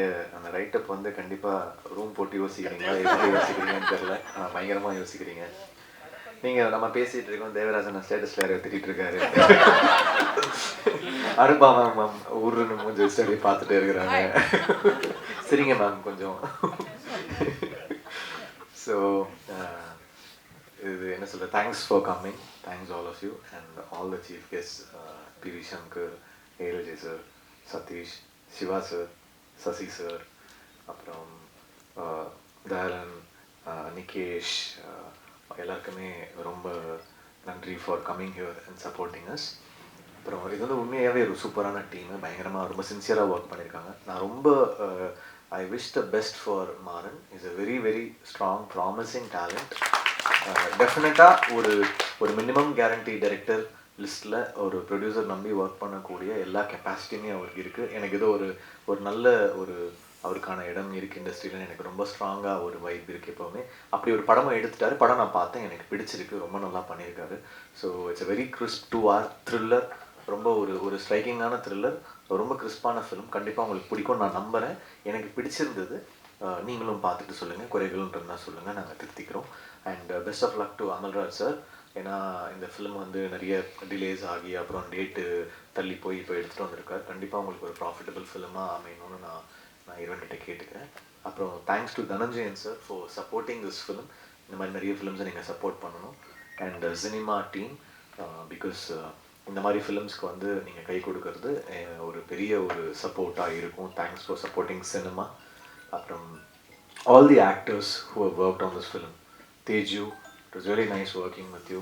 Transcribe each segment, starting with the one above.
நீங்கள் அந்த ரைட்டப் வந்து கண்டிப்பாக ரூம் போட்டு யோசிக்கிறீங்களா? எப்படி யோசிக்கிறீங்கன்னு தெரில பயங்கரமாக யோசிக்கிறீங்க. நீங்கள் நம்ம பேசிகிட்டு இருக்கோம். தேவராஜன் ஸ்டேட்டஸில் யாரையோ திட்டிகிட்டு இருக்காரு. அனுப்பா மேம் மேம் ஊருன்னு மூஞ்சி வச்சு அப்படியே பார்த்துட்டே இருக்கிறாங்க. சரிங்க மேம் கொஞ்சம். ஸோ இது என்ன சொல்ல thanks for coming thanks all of you and all the chief guest P V Shankar ALJ sir Sathish Siva sir Sasi sir அப்புறம் தாரன் நிகேஷ் எல்லாருக்குமே ரொம்ப நன்றி for coming here and supporting us அப்புறம் இது வந்து உண்மையாகவே ஒரு சூப்பரான டீமு பயங்கரமாக ரொம்ப சின்சியராக ஒர்க் பண்ணியிருக்காங்க நான் ரொம்ப I wish the best for Maran is a very very strong promising talent டெஃபினட்டாக ஒரு ஒரு மினிமம் கேரண்டி டைரக்டர் லிஸ்ட்டில் ஒரு ப்ரொடியூசர் நம்பி ஒர்க் பண்ணக்கூடிய எல்லா கெப்பாசிட்டியுமே அவருக்கு இருக்குது எனக்கு ஏதோ ஒரு ஒரு நல்ல ஒரு அவருக்கான இடம் இருக்குது இண்டஸ்ட்ரியில் எனக்கு ரொம்ப ஸ்ட்ராங்காக ஒரு வைப் இருக்குது எப்போவுமே. அப்படி ஒரு படமாக எடுத்துட்டாரு. படம் நான் பார்த்தேன். எனக்கு பிடிச்சிருக்கு. ரொம்ப நல்லா பண்ணியிருக்காரு. So it's a very crisp two hour thriller ரொம்ப ஒரு ஒரு ஸ்ட்ரைக்கிங்கான த்ரில்லர் ரொம்ப கிறிஸ்பான ஃபிலிம் கண்டிப்பாக உங்களுக்கு பிடிக்கும் நான் நம்புகிறேன் எனக்கு பிடிச்சிருந்தது நீங்களும் பார்த்துட்டு சொல்லுங்கள் குறைகள் இருந்தால் சொல்லுங்கள் நாங்கள் திருத்திக்கிறோம் and best of luck to Amalraj sir ஏன்னா இந்த ஃபிலிம் வந்து நிறைய டிலேஸ் ஆகி அப்புறம் டேட்டு தள்ளி போய் இப்போ எடுத்துகிட்டு வந்திருக்காரு. கண்டிப்பாக உங்களுக்கு ஒரு ப்ராஃபிட்டபிள் ஃபிலிமாக அமையணும்னு நான் நான் இறைவன்கிட்ட கேட்டுக்கிறேன். அப்புறம் thanks to Dhananjayan sir for supporting this film இந்த மாதிரி நிறைய ஃபிலிம்ஸை நீங்கள் சப்போர்ட் பண்ணணும். அண்ட் சினிமா டீம் பிகாஸ் இந்த மாதிரி ஃபிலிம்ஸ்க்கு வந்து நீங்கள் கை கொடுக்கறது ஒரு பெரிய ஒரு சப்போர்ட்டாக இருக்கும். தேங்க்ஸ் ஃபார் சப்போர்ட்டிங் சினிமா அப்புறம் all the actors who have worked on this film Teju it was very nice working with you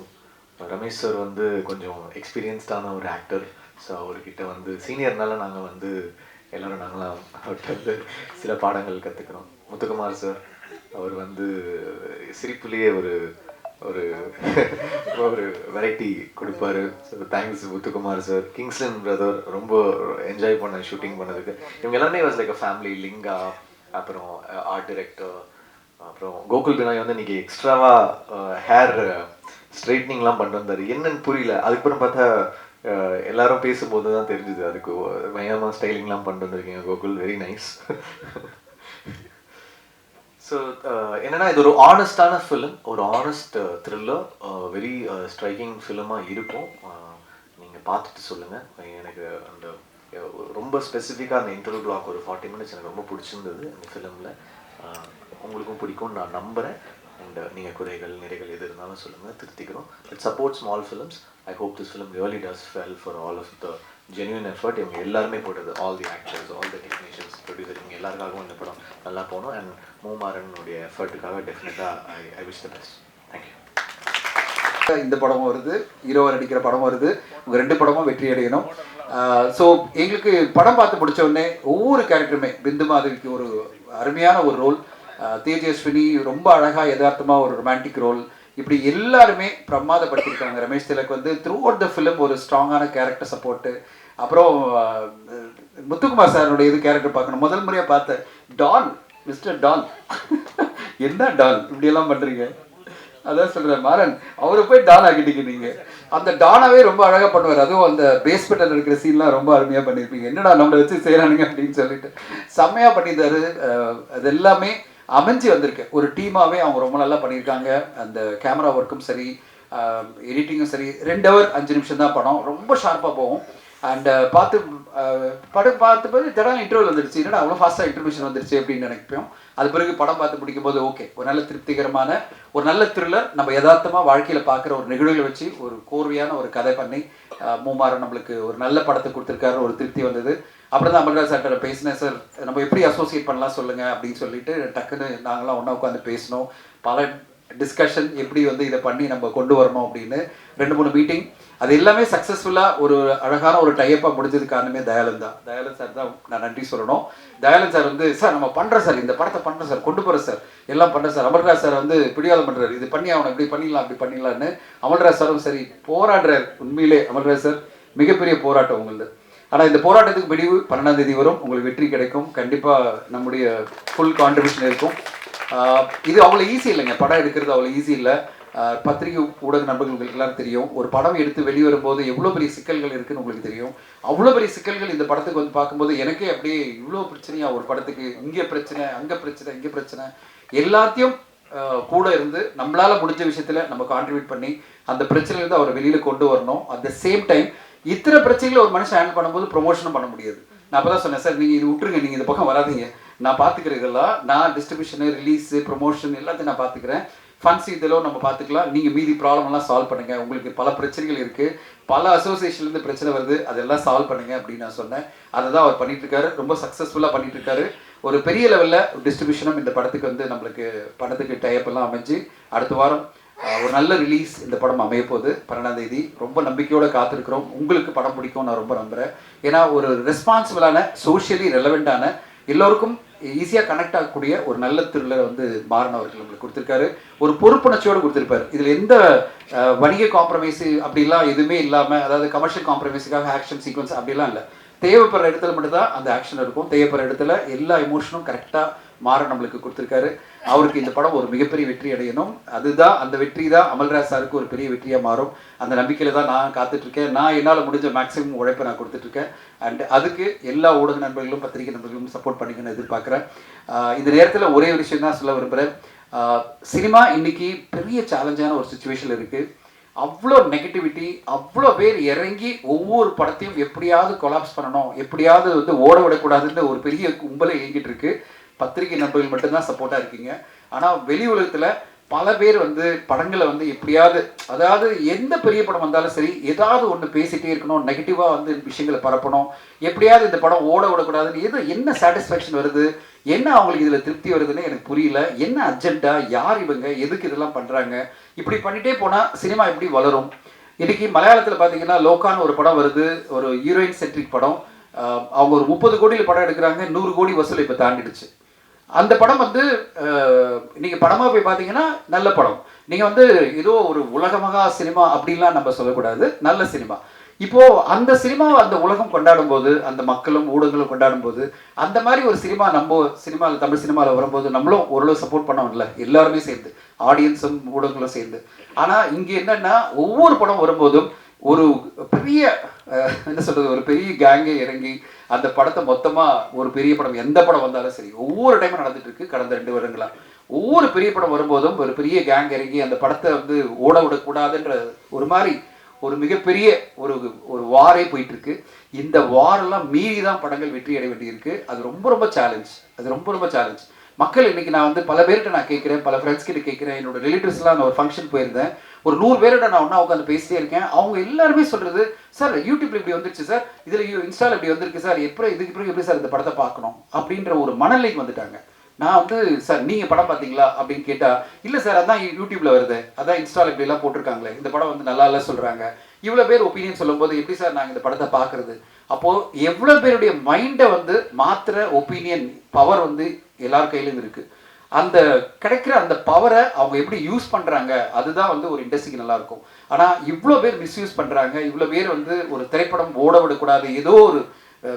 Ramesh sir வந்து கொஞ்சம் எக்ஸ்பீரியன்ஸ்டான ஒரு ஆக்டர் ஸோ அவர்கிட்ட வந்து சீனியர்னால நாங்கள் வந்து எல்லோரும் நாங்களாம் அவர்கிட்ட வந்து சில பாடங்கள் கற்றுக்குறோம் முத்துக்குமார் சார் அவர் வந்து சிரிப்புலேயே ஒரு ஒரு ஒரு வெரைட்டி கொடுப்பாரு. So thanks Muthukumar sir Kingston brother ரொம்ப என்ஜாய் பண்ண ஷூட்டிங் பண்ணதுக்கு. இவங்க எல்லாமே was like a family Linga அப்புறம் uh, ஆர்ட் டிரெக்டர் அப்புறம் கோகுல் பினாய் வந்து இன்னைக்கு எக்ஸ்ட்ராவா ஹேர் ஸ்ட்ரைட்னிங்லாம் பண்ணிட்டு வந்தார். என்னன்னு புரியல. அதுக்கப்புறம் பார்த்தா எல்லாரும் பேசும்போது தான் தெரிஞ்சுது. அதுக்கு பயங்கரமாக ஸ்டைலிங்லாம் பண்ணிட்டு வந்திருக்கீங்க கோகுல். வெரி நைஸ் ஸோ என்னன்னா இது ஒரு ஆனஸ்டான ஃபிலிம் ஒரு ஆனஸ்ட் த்ரில்லர் வெரி ஸ்ட்ரைக்கிங் ஃபிலிமாக இருக்கும். நீங்கள் பார்த்துட்டு சொல்லுங்கள் எனக்கு அந்த ரொம்ப ஸ்பெசிஃபிக்காக அந்த இன்டர்வியூ பிளாக் ஒரு ஃபார்ட்டி மினிட்ஸ் எனக்கு ரொம்ப பிடிச்சிருந்தது அந்த ஃபிலிமில் உங்களுக்கும் பிடிக்கும். நான் நம்புகிறேன் அண்ட் uh, நீங்கள் குறைகள் நிறைகள் எது இருந்தாலும் சொல்லுங்கள் திருத்திக்கிறோம். It support small films I hope this film really does fell for all of the genuine effort இவங்க எல்லாருமே போட்டது. All the actors all the technicians producer இவங்க எல்லாருக்காகவும் இந்த படம் நல்லா போகணும் அண்ட் மூமாறனுடைய எஃபர்ட்டுக்காக டெஃபினட்டாக I I wish the best thank you இந்த படமும் வருது. ஹீரோவர் நடிக்கிற படம் வருது. உங்க ரெண்டு படமும் வெற்றி அடையணும். ஸோ எங்களுக்கு படம் பார்த்து முடிச்ச உடனே ஒவ்வொரு கேரக்டருமே பிந்து மாதவிக்கு ஒரு அருமையான ஒரு ரோல் தேஜஸ்வினி ரொம்ப அழகா யதார்த்தமாக ஒரு ரொமான்டிக் ரோல் இப்படி எல்லாருமே பிரமாதப்படுத்தியிருக்காங்க ரமேஷ் திலக் வந்து த்ரூ அவுட் த ஃபிலிம் ஒரு ஸ்ட்ராங்கான கேரக்டர் சப்போர்ட்டு அப்புறம் முத்துக்குமார் சாருடைய இது கேரக்டர் பார்க்கணும். முதல் முறையாக பார்த்தேன் டான் மிஸ்டர் டான் என்ன டான் இப்படியெல்லாம் பண்ணுறீங்க அதான் சொல்கிறேன் மாறன் அவரை போய் டான் ஆக்கிட்டீங்க நீங்கள் அந்த டானாவே ரொம்ப அழகாக பண்ணுவார். அதுவும் அந்த பேஸ்மெண்ட்ல இருக்கிற சீன்லாம் ரொம்ப அருமையாக பண்ணியிருப்பீங்க. என்னடா நம்மளை வச்சு செய்கிறானுங்க அப்படின்னு சொல்லிட்டு. செம்மையாக பண்ணியிருந்தாரு. அது எல்லாமே அமைஞ்சு வந்திருக்கு. ஒரு டீமாகவே அவங்க ரொம்ப நல்லா பண்ணியிருக்காங்க. அந்த கேமரா ஒர்க்கும் சரி எடிட்டிங்கும் சரி ரெண்டு ஹவர் அஞ்சு நிமிஷம் தான் படம். ரொம்ப ஷார்ப்பாக போகும். அண்ட் பார்த்து படம் பார்த்து பார்த்து திடம் இன்டர்வியூ வந்துருச்சு என்னடா அவ்வளோ ஃபாஸ்ட்டாக இன்டர்வியூஷன் வந்துருச்சு அப்படின்னு நினைப்போம். அது பிறகு படம் பார்த்து பிடிக்கும் போது ஓகே ஒரு நல்ல திருப்திகரமான ஒரு நல்ல த்ரில்லர் நம்ம யதார்த்தமாக வாழ்க்கையில் பார்க்குற ஒரு நிகழ்வுகளை வச்சு ஒரு கோர்வையான ஒரு கதை பண்ணி மூமாரம் நம்மளுக்கு ஒரு நல்ல படத்தை கொடுத்துருக்காரு ஒரு திருப்தி வந்தது. அப்புறம் தான் அமர்ராஜ் சார்கிட்ட பேசினேன் சார் நம்ம எப்படி அசோசியேட் பண்ணலாம் சொல்லுங்கள் அப்படின்னு சொல்லிட்டு டக்குன்னு நாங்களாம் ஒன்றா உட்காந்து பேசினோம். பல டிஸ்கஷன் எப்படி வந்து இதை பண்ணி நம்ம கொண்டு வரணும் அப்படின்னு ரெண்டு மூணு மீட்டிங் அது எல்லாமே சக்ஸஸ்ஃபுல்லாக ஒரு அழகான ஒரு டைப்பாக முடிஞ்சது காரணமே தயாலன் தான். தயாலன் சார் தான் நான் நன்றி சொல்லணும். தயாலன் சார் வந்து சார் நம்ம பண்ணுறோம் சார் இந்த படத்தை பண்ணுறோம் சார் கொண்டு போகிறோம் சார் எல்லாம் பண்ணுறோம் சார் அமர்ராஜ் சார் வந்து பிடிவாதம் பண்ணுறாரு இது பண்ணி அவனை இப்படி பண்ணிடலாம். அப்படி பண்ணிடலான்னு அமல்ராஜ் சாரும் சரி போராடுறார். உண்மையிலே அமல்ராஜ் சார் மிகப்பெரிய போராட்டம் உங்களது. ஆனால் இந்த போராட்டத்துக்கு முடிவு பன்னெண்டாம் தேதி வரும். உங்களுக்கு வெற்றி கிடைக்கும். கண்டிப்பாக நம்முடைய ஃபுல் கான்ட்ரிபியூஷன் இருக்கும். இது அவ்வளோ ஈஸி இல்லைங்க. படம் எடுக்கிறது அவ்வளோ ஈஸி இல்லை. பத்திரிகை ஊடக நண்பர்களுக்கெல்லாம் எல்லாரும் தெரியும். ஒரு படம் எடுத்து வெளிவரும்போது எவ்வளோ பெரிய சிக்கல்கள் இருக்குன்னு உங்களுக்கு தெரியும். அவ்வளோ பெரிய சிக்கல்கள் இந்த படத்துக்கு வந்து பார்க்கும்போது எனக்கே அப்படியே இவ்வளோ பிரச்சனையா ஒரு படத்துக்கு இங்கே பிரச்சனை அங்கே பிரச்சனை இங்கே பிரச்சனை. எல்லாத்தையும் கூட இருந்து நம்மளால் முடிஞ்ச விஷயத்தில் நம்ம கான்ட்ரிபியூட் பண்ணி அந்த பிரச்சனையில இருந்து அவரை வெளியில் கொண்டு வரணும். அட் த சேம் டைம் இத்தனை பிரச்சனைகளை ஒரு மனுஷன் ஹேண்டில் பண்ணும்போது ப்ரொமோஷனும் பண்ண முடியாது. நான் அப்பதான் சொன்னேன் சார் நீங்கள் இது விட்டுருங்க. நீங்கள் இந்த பக்கம் வராதீங்க. நான் பாத்துக்கிறேன் இதெல்லாம். நான் டிஸ்ட்ரிபியூஷனு ரிலீஸு ப்ரொமோஷன் எல்லாத்தையும் நான் பார்த்துக்கிறேன் ஃபண்ட்ஸ் இதெல்லாம் நம்ம பார்த்துக்கலாம் நீங்கள் மீதி ப்ராப்ளம்லாம் சால்வ் பண்ணுங்கள் உங்களுக்கு பல பிரச்சனைகள் இருக்குது பல அசோசியேஷன்லேருந்து பிரச்சனை வருது. அதெல்லாம் சால்வ் பண்ணுங்க அப்படின்னு நான் சொன்னேன். அதை தான் அவர் பண்ணிட்டுருக்காரு. ரொம்ப சக்ஸஸ்ஃபுல்லாக பண்ணிட்டுருக்காரு. ஒரு பெரிய லெவலில் டிஸ்ட்ரிபியூஷனும் இந்த படத்துக்கு வந்து நம்மளுக்கு படத்துக்கு டைப்பெல்லாம் அமைஞ்சு அடுத்த வாரம் ஒரு நல்ல ரிலீஸ் இந்த படம் அமைய போகுது. பன்னெண்டாம் தேதி. ரொம்ப நம்பிக்கையோடு காத்திருக்கிறோம். உங்களுக்கு படம் பிடிக்கும் நான் ரொம்ப நம்புகிறேன் ஏன்னா ஒரு ரெஸ்பான்சிபிளான சோஷியலி ரெலவெண்டான எல்லோருக்கும் ஈஸியாக கனெக்ட் ஆகக்கூடிய ஒரு நல்ல த்ரில்லரை வந்து மாறன் அவர்கள் நம்மளுக்கு கொடுத்துருக்காரு. ஒரு பொறுப்புணர்ச்சியோடு கொடுத்துருப்பார். இதில் எந்த வணிக காம்ப்ரமைஸு அப்படிலாம் எதுவுமே இல்லாமல் அதாவது கமர்ஷியல் காம்ப்ரமைஸுக்காக ஆக்ஷன் சீக்வன்ஸ் அப்படிலாம் இல்லை. தேவைப்படுற இடத்துல மட்டும்தான் அந்த ஆக்ஷன் இருக்கும். தேவைப்படுற இடத்துல எல்லா எமோஷனும் கரெக்டாக மாற நம்மளுக்கு கொடுத்துருக்காரு. அவருக்கு இந்த படம் ஒரு மிகப்பெரிய வெற்றி அடையணும். அதுதான் அந்த வெற்றி தான் அமல்ராஜ் சாருக்கு ஒரு பெரிய வெற்றியாக மாறும். அந்த நம்பிக்கையில் தான் நான் காத்துட்டு இருக்கேன் நான் என்னால் முடிஞ்ச மேக்ஸிமம் உழைப்பை நான் கொடுத்துட்ருக்கேன். அண்ட் அதுக்கு எல்லா ஊடக நண்பர்களும் பத்திரிகை நண்பர்களும் சப்போர்ட் பண்ணிக்கணும்னு எதிர்பார்க்குறேன். இந்த நேரத்தில் ஒரே ஒரு விஷயம் தான் சொல்ல விரும்புகிறேன் சினிமா இன்னைக்கு பெரிய சேலஞ்சான ஒரு சுச்சுவேஷன் இருக்குது அவ்வளோ நெகட்டிவிட்டி அவ்வளோ பேர் இறங்கி ஒவ்வொரு படத்தையும் எப்படியாவது கொலாப்ஸ் பண்ணணும் எப்படியாவது வந்து ஓட விடக்கூடாதுன்ற ஒரு பெரிய கும்பலை இயங்கிட்டு இருக்கு. பத்திரிகை நண்பர்கள் மட்டும்தான் சப்போர்ட்டாக இருக்கீங்க. ஆனால் வெளி உலகத்தில் பல பேர் வந்து படங்களை வந்து எப்படியாவது அதாவது எந்த பெரிய படம் வந்தாலும் சரி ஏதாவது ஒன்று பேசிட்டே இருக்கணும் நெகட்டிவாக வந்து விஷயங்களை பரப்பணும். எப்படியாவது இந்த படம் ஓட விடக்கூடாதுன்னு எது என்ன சாட்டிஸ்ஃபேக்ஷன் வருது? என்ன அவங்களுக்கு இதில் திருப்தி வருதுன்னு எனக்கு புரியல. என்ன அர்ஜெண்டா யார் இவங்க? எதுக்கு இதெல்லாம் பண்ணுறாங்க இப்படி பண்ணிட்டே போனால் சினிமா எப்படி வளரும்? இன்றைக்கி மலையாளத்தில் பார்த்தீங்கன்னா லோக்கான்னு ஒரு படம் வருது. ஒரு ஹீரோயின் சென்ட்ரிக் படம். அவங்க ஒரு முப்பது கோடியில் படம் எடுக்கிறாங்க. நூறு கோடி வசூல் இப்போ தாண்டிடுச்சு. அந்த படம் வந்து நீங்கள் படமாக போய் பார்த்தீங்கன்னா நல்ல படம். நீங்கள் வந்து ஏதோ ஒரு உலகமகா சினிமா அப்படின்லாம் நம்ம சொல்லக்கூடாது. நல்ல சினிமா. இப்போது அந்த சினிமா அந்த உலகம் கொண்டாடும் போது அந்த மக்களும் ஊடகங்களும் கொண்டாடும் போது அந்த மாதிரி ஒரு சினிமா நம்ம சினிமாவில் தமிழ் சினிமாவில் வரும்போது நம்மளும் ஓரளவு சப்போர்ட் பண்ணோம்ல. எல்லாருமே சேர்ந்து. ஆடியன்ஸும் ஊடகங்களும் சேர்ந்து. ஆனால் இங்கே என்னன்னா ஒவ்வொரு படம் வரும்போதும் ஒரு பெரிய என்ன சொல்றது ஒரு பெரிய கேங்கே இறங்கி அந்த படத்தை மொத்தமாக ஒரு பெரிய படம் எந்த படம் வந்தாலும் சரி ஒவ்வொரு டைமும் நடந்துட்டு இருக்கு கடந்த ரெண்டு வருடங்களா. ஒவ்வொரு பெரிய படம் வரும்போதும் ஒரு பெரிய கேங் இறங்கி அந்த படத்தை வந்து ஓட விடக்கூடாதுன்ற ஒரு மாதிரி ஒரு மிகப்பெரிய ஒரு ஒரு வாரே போயிட்டு இருக்கு இந்த வாரெல்லாம் மீறி தான் படங்கள் வெற்றி அடைய வேண்டியிருக்கு. அது ரொம்ப ரொம்ப சேலஞ்ச் அது ரொம்ப ரொம்ப சேலஞ்ச் மக்கள் இன்னைக்கு நான் வந்து பல பேர்கிட்ட நான் கேட்குறேன் பல ஃப்ரெண்ட்ஸ் கிட்ட கேட்குறேன். என்னோட ரிலேட்டிவ்ஸ்லாம் நான் ஒரு ஃபங்க்ஷன் போயிருந்தேன். ஒரு நூறு பேரோட நான் ஒன்றா உட்காந்து பேசிட்டே இருக்கேன். அவங்க எல்லாருமே சொல்றது சார் யூடியூப்ல இப்படி வந்துருச்சு சார். இதில் இன்ஸ்டால இப்படி வந்திருக்கு சார். எப்படி இதுக்கு பிறகு எப்படி சார் இந்த படத்தை பார்க்கணும்? அப்படின்ற ஒரு மனநிலைக்கு வந்துட்டாங்க. நான் வந்து சார் நீங்கள் படம் பார்த்தீங்களா? அப்படின்னு கேட்டால் இல்லை சார். அதான் யூடியூப்ல வருது. அதான் இன்ஸ்டால் இப்படிலாம் போட்டிருக்காங்களே. இந்த படம் வந்து நல்லா இல்லை சொல்கிறாங்க இவ்வளோ பேர் ஒப்பீனியன் சொல்லும்போது எப்படி சார் நாங்கள் இந்த படத்தை பார்க்குறது? அப்போது எவ்வளோ பேருடைய மைண்டை வந்து மாத்திர ஒப்பீனியன் பவர் வந்து எல்லார் கையிலும் இருக்குது அந்த கிடைக்கிற அந்த பவரை அவங்க எப்படி யூஸ் பண்ணுறாங்க அதுதான் வந்து ஒரு இண்டஸ்ட்ரிக்கு நல்லாயிருக்கும் ஆனால் இவ்வளோ பேர் மிஸ்யூஸ் பண்ணுறாங்க இவ்வளோ பேர் வந்து ஒரு திரைப்படம் ஓட விடக்கூடாது ஏதோ ஒரு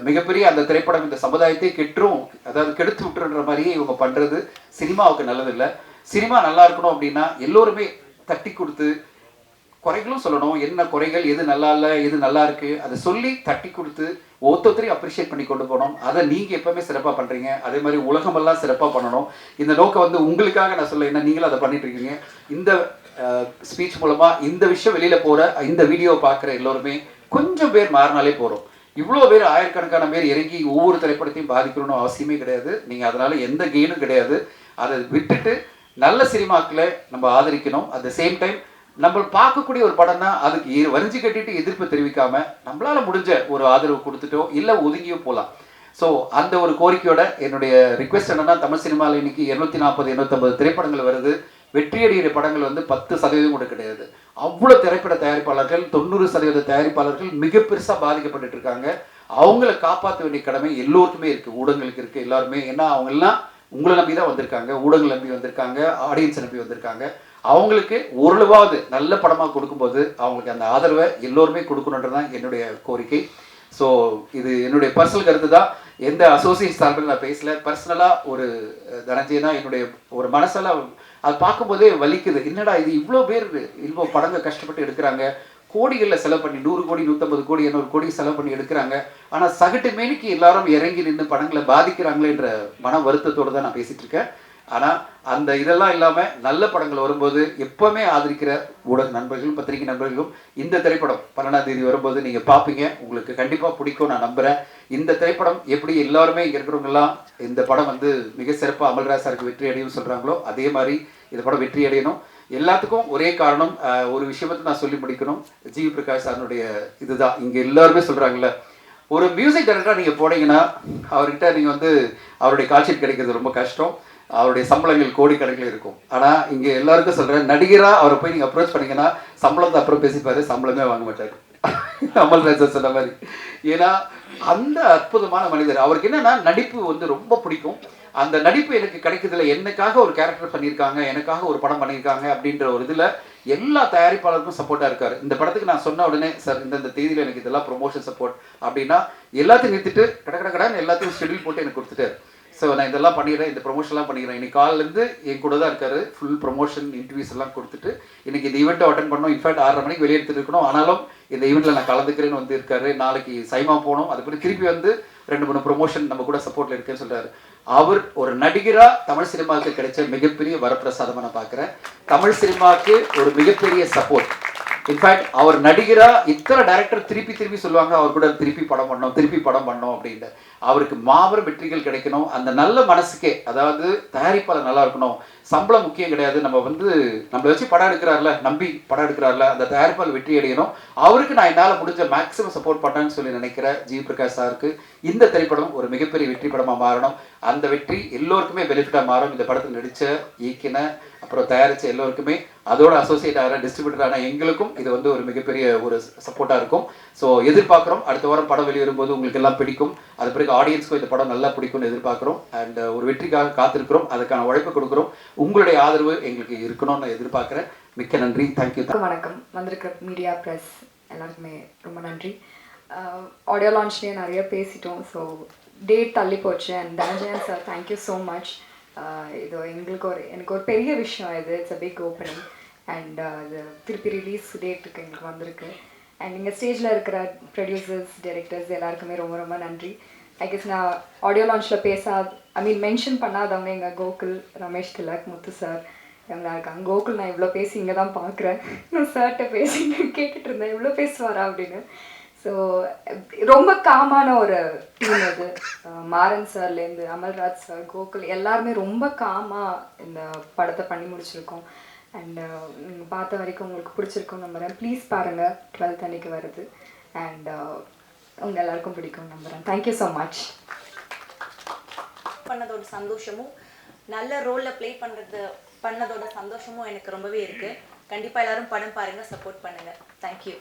மிகப்பெரிய அந்த திரைப்படம் இந்த சமுதாயத்தை கெட்டுரும் அதாவது கெடுத்து விட்டுருன்ற மாதிரியே இவங்க பண்ணுறது சினிமாவுக்கு நல்லதில்லை. சினிமா நல்லா இருக்கணும் அப்படின்னா எல்லோருமே தட்டி கொடுத்து குறைகளும் சொல்லணும். என்ன குறைகள் எது நல்லா இல்லை எது நல்லா இருக்கு அதை சொல்லி தட்டி கொடுத்து ஒவ்வொருத்தரையும் அப்ரிஷியேட் பண்ணி கொண்டு போகணும். அதை நீங்கள் எப்போவுமே சிறப்பாக பண்ணுறீங்க அதே மாதிரி உலகமெல்லாம் சிறப்பாக பண்ணணும். இந்த நோக்கம் வந்து உங்களுக்காக நான் சொல்ல என்ன நீங்களும் அதை பண்ணிட்டு இருக்கீங்க. இந்த ஸ்பீச் மூலமாக இந்த விஷயம் வெளியில் போகிற இந்த வீடியோ பார்க்குற எல்லோருமே கொஞ்சம் பேர் மாறினாலே போகிறோம் இவ்வளோ பேர் ஆயிரக்கணக்கான பேர் இறங்கி ஒவ்வொரு திரைப்படத்தையும் பாதிக்கணும்னு அவசியமே கிடையாது. நீங்கள் அதனால் எந்த கெயினும் கிடையாது. அதை விட்டுட்டு நல்ல சினிமாக்களை நம்ம ஆதரிக்கணும். அட் த சேம் டைம் நம்ம பார்க்கக்கூடிய ஒரு படம்னா அதுக்கு வரிஞ்சு கட்டிட்டு எதிர்ப்பு தெரிவிக்காம நம்மளால முடிஞ்ச ஒரு ஆதரவு கொடுத்துட்டோ இல்லை ஒதுங்கியோ போகலாம் ஸோ அந்த ஒரு கோரிக்கையோட என்னுடைய ரிக்வெஸ்ட் என்னன்னா தமிழ் சினிமாவில் இன்னைக்கு இருநூத்தி நாற்பது இருநூத்தம்பது திரைப்படங்கள் வருது. வெற்றியடைகிற படங்கள் வந்து பத்து சதவீதம் கூட கிடையாது. அவ்வளோ திரைப்பட தயாரிப்பாளர்கள் தொண்ணூறு சதவீத தயாரிப்பாளர்கள் மிக பெருசாக பாதிக்கப்பட்டு இருக்காங்க. அவங்கள காப்பாற்ற வேண்டிய கடமை எல்லோருக்குமே இருக்குது ஊடகங்களுக்கு இருக்குது எல்லாருமே ஏன்னா அவங்கெல்லாம் உங்களை நம்பி தான் வந்திருக்காங்க. ஊடகங்கள் நம்பி வந்திருக்காங்க. ஆடியன்ஸ் நம்பி வந்திருக்காங்க. அவங்களுக்கு ஓரளவாவது நல்ல படமாக கொடுக்கும்போது அவங்களுக்கு அந்த ஆதரவை எல்லோருமே கொடுக்கணுன்றது தான் என்னுடைய கோரிக்கை. ஸோ இது என்னுடைய பர்சனல் கருத்து தான் எந்த அசோசியேட் சார்பில் நான் பேசல. பர்சனலாக ஒரு தனஞ்சய தனஞ்சயனா என்னுடைய ஒரு மனசெல்லாம் அது பார்க்கும்போதே வலிக்குது. என்னடா இது இவ்வளோ பேர் இவ்வளோ படங்க கஷ்டப்பட்டு எடுக்கிறாங்க. கோடிகளில் செலவு பண்ணி நூறு கோடி நூற்றம்பது கோடி எண்ணூறு கோடி செலவு பண்ணி எடுக்கிறாங்க. ஆனால் சகட்டு மேனிக்கு எல்லாரும் இறங்கி நின்று படங்களை பாதிக்கிறாங்களேன்ற மன வருத்தத்தோடு தான் நான் பேசிகிட்டு இருக்கேன். ஆனால் அந்த இதெல்லாம் இல்லாமல் நல்ல படங்கள் வரும்போது எப்போவுமே ஆதரிக்கிற ஊடக நண்பர்களும் பத்திரிகை நண்பர்களும் இந்த திரைப்படம் பன்னெண்டாம் தேதி வரும்போது நீங்கள் பார்ப்பீங்க உங்களுக்கு கண்டிப்பாக பிடிக்கும். நான் நம்புகிறேன் இந்த திரைப்படம் எப்படி எல்லாருமே இங்கே இருக்கிறவங்கெல்லாம் இந்த படம் வந்து மிக சிறப்பாக அமல்ராஜ் சாருக்கு வெற்றி அடையும் சொல்கிறாங்களோ அதே மாதிரி இந்த படம் வெற்றி அடையணும். எல்லாத்துக்கும் ஒரே காரணம் ஒரு விஷயத்தை நான் சொல்லி முடிக்கணும். ஜி பிரகாஷ் சாரனுடைய இதுதான். இங்கே எல்லாருமே சொல்கிறாங்கல்ல ஒரு மியூசிக் டைரக்டராக நீங்கள் போனீங்கன்னா அவர்கிட்ட நீங்கள் வந்து அவருடைய காட்சி கிடைக்கிறது ரொம்ப கஷ்டம். அவருடைய சம்பளங்கள் கோடிக்கணக்கில் இருக்கும். ஆனால் இங்கே எல்லாருக்கும் சொல்கிறேன் நடிகராக அவரை போய் நீங்கள் அப்ரோச் பண்ணீங்கன்னா சம்பளத்தை அப்புறம் பேசிப்பார் சம்பளமே வாங்க மாட்டார். அமல்ராஜர் சொன்ன மாதிரி. ஏன்னா அந்த அற்புதமான மனிதர். அவருக்கு என்னன்னா நடிப்பு வந்து ரொம்ப பிடிக்கும். அந்த நடிப்பு எனக்கு கிடைக்கிறதுல எனக்காக ஒரு கேரக்டர் பண்ணியிருக்காங்க எனக்காக ஒரு படம் பண்ணியிருக்காங்க அப்படின்ற ஒரு இதில் எல்லா தயாரிப்பாளருக்கும் சப்போர்ட்டாக இருக்கார். இந்த படத்துக்கு நான் சொன்ன உடனே சார் இந்த இந்த தேதியில் எனக்கு இதெல்லாம் ப்ரொமோஷன் சப்போர்ட் அப்படின்னா எல்லாத்தையும் நிறுத்திட்டு கட கட கடன்னு எல்லாத்தையும் ஷெடியூல் போட்டு எனக்கு கொடுத்துட்டாரு. ஸோ நான் இதெல்லாம் பண்ணிடுறேன் இந்த ப்ரொமோஷன்லாம் பண்ணிக்கிறேன் இன்னைக்கு காலிலேருந்து என் கூட தான் இருக்காரு. ஃபுல் ப்ரொமோஷன் இன்டர்வியூஸ் எல்லாம் கொடுத்துட்டு இன்னைக்கு இந்த ஈவெண்ட்டை அட்டன் பண்ணோம். இன்ஃபேக்ட் ஆறரை மணிக்கு வெளியே எடுத்துட்டு இருக்கணும். ஆனாலும் இந்த ஈவெண்ட்டில் நான் கலந்துக்கிறேன்னு வந்து இருக்காரு. நாளைக்கு சைமா போனோம் அதுக்கு திருப்பி வந்து ரெண்டு மூணு ப்ரொமோஷன் நம்ம கூட சப்போர்ட்டில் இருக்கேன்னு சொல்கிறாரு அவர் ஒரு நடிகராக தமிழ் சினிமாவுக்கு கிடைச்ச மிகப்பெரிய வரப்பிரசாதமாக நான் பார்க்குறேன் தமிழ் சினிமாவுக்கு ஒரு மிகப்பெரிய சப்போர்ட் இன்ஃபேக்ட் அவர் நடிகரா இத்தனை டைரக்டர் திருப்பி திருப்பி சொல்லுவாங்க அவர் கூட திருப்பி படம் பண்ணோம் திருப்பி படம் பண்ணோம் அப்படின்ட்டு. அவருக்கு மாபெரும் வெற்றிகள் கிடைக்கணும். அந்த நல்ல மனசுக்கே அதாவது தயாரிப்பாளர் நல்லா இருக்கணும். சம்பளம் முக்கியம் கிடையாது. நம்ம வந்து நம்மளை வச்சு படம் எடுக்கிறார்ல நம்பி படம் எடுக்கிறார்ல அந்த தயாரிப்பாளர் வெற்றி அடையணும். அவருக்கு நான் என்னால் முடிஞ்ச மேக்ஸிமம் சப்போர்ட் பண்ணேன்னு சொல்லி நினைக்கிற ஜி பிரகாஷ் சாருக்கு இந்த திரைப்படம் ஒரு மிகப்பெரிய வெற்றி படமாக மாறணும். அந்த வெற்றி எல்லோருக்குமே பெனிஃபிட்டாக மாறும். இந்த படத்தில் நடித்த இயக்கின அப்புறம் தயாரித்த எல்லோருக்குமே அதோட அசோசியேட் ஆகிற டிஸ்ட்ரிபியூட்டரான எங்களுக்கும் இது வந்து ஒரு மிகப்பெரிய ஒரு சப்போர்ட்டாக இருக்கும். ஸோ எதிர்பார்க்குறோம். அடுத்த வாரம் படம் வெளிவரும்போது உங்களுக்கு எல்லாம் பிடிக்கும். அது பிறகு ஆடியன்ஸ்க்கும் இந்த படம் நல்லா பிடிக்கும்னு எதிர்பார்க்குறோம். அண்ட் uh, ஒரு வெற்றிக்காக காத்திருக்கிறோம். அதுக்கான உழைப்பு கொடுக்குறோம். உங்களுடைய ஆதரவு எங்களுக்கு இருக்கணும்னு நான் எதிர்பார்க்குறேன். மிக்க நன்றி. தேங்க்யூ வணக்கம் வந்திருக்கிற மீடியா ப்ரெஸ் எல்லாருக்குமே ரொம்ப நன்றி. Uh, ஆடியோ லான்ச்லேயே நிறைய பேசிட்டோம். ஸோ டேட் தள்ளி போச்சு. And Dhananjayan sir thank you so much இதோ எங்களுக்கு ஒரு எனக்கு ஒரு பெரிய விஷயம் இது it's a big opening and இது திருப்பி ரிலீஸ் டேட்டுக்கு எங்களுக்கு வந்திருக்கு அண்ட் இங்கே ஸ்டேஜில் இருக்கிற ப்ரொடியூசர்ஸ் டைரக்டர்ஸ் எல்லாருக்குமே ரொம்ப ரொம்ப நன்றி ஐ கெஸ் நான் ஆடியோ லான்ச்சில் பேசாத ஐ மீன் மென்ஷன் பண்ணாதவங்க எங்கள் கோகுல் ரமேஷ் திலக் முத்து சார் இவங்களா இருக்காங்க கோகுல் நான் இவ்வளோ பேசி இங்கே தான் பார்க்குறேன் நான் சார்கிட்ட பேசி கேட்டுட்டு இருந்தேன் இவ்வளோ பேசுவாரா அப்படின்னு ஸோ ரொம்ப காமான ஒரு டீம் அது. Uh, மாறன் சார்லேருந்து அமல்ராஜ் சார் கோகுல் எல்லாருமே ரொம்ப காமாக இந்த படத்தை பண்ணி முடிச்சிருக்கோம். அண்டு uh, நீங்கள் பார்த்த வரைக்கும் உங்களுக்கு பிடிச்சிருக்கும் நம்புகிறேன் ப்ளீஸ் பாருங்கள் டுவெல்த் அன்னைக்கு வருது. அண்ட் uh, உங்கள் எல்லாருக்கும் பிடிக்கும் நம்புகிறேன் தேங்க்யூ ஸோ மச் பண்ணதோட சந்தோஷமும் நல்ல ரோலில் ப்ளே பண்ணுறது பண்ணதோட சந்தோஷமும் எனக்கு ரொம்பவே இருக்குது கண்டிப்பாக எல்லாரும் படம் பாருங்கள் சப்போர்ட் பண்ணுங்கள் தேங்க்யூ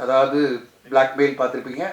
அதாவது பிளாக்மெயில் பார்த்துருப்பீங்க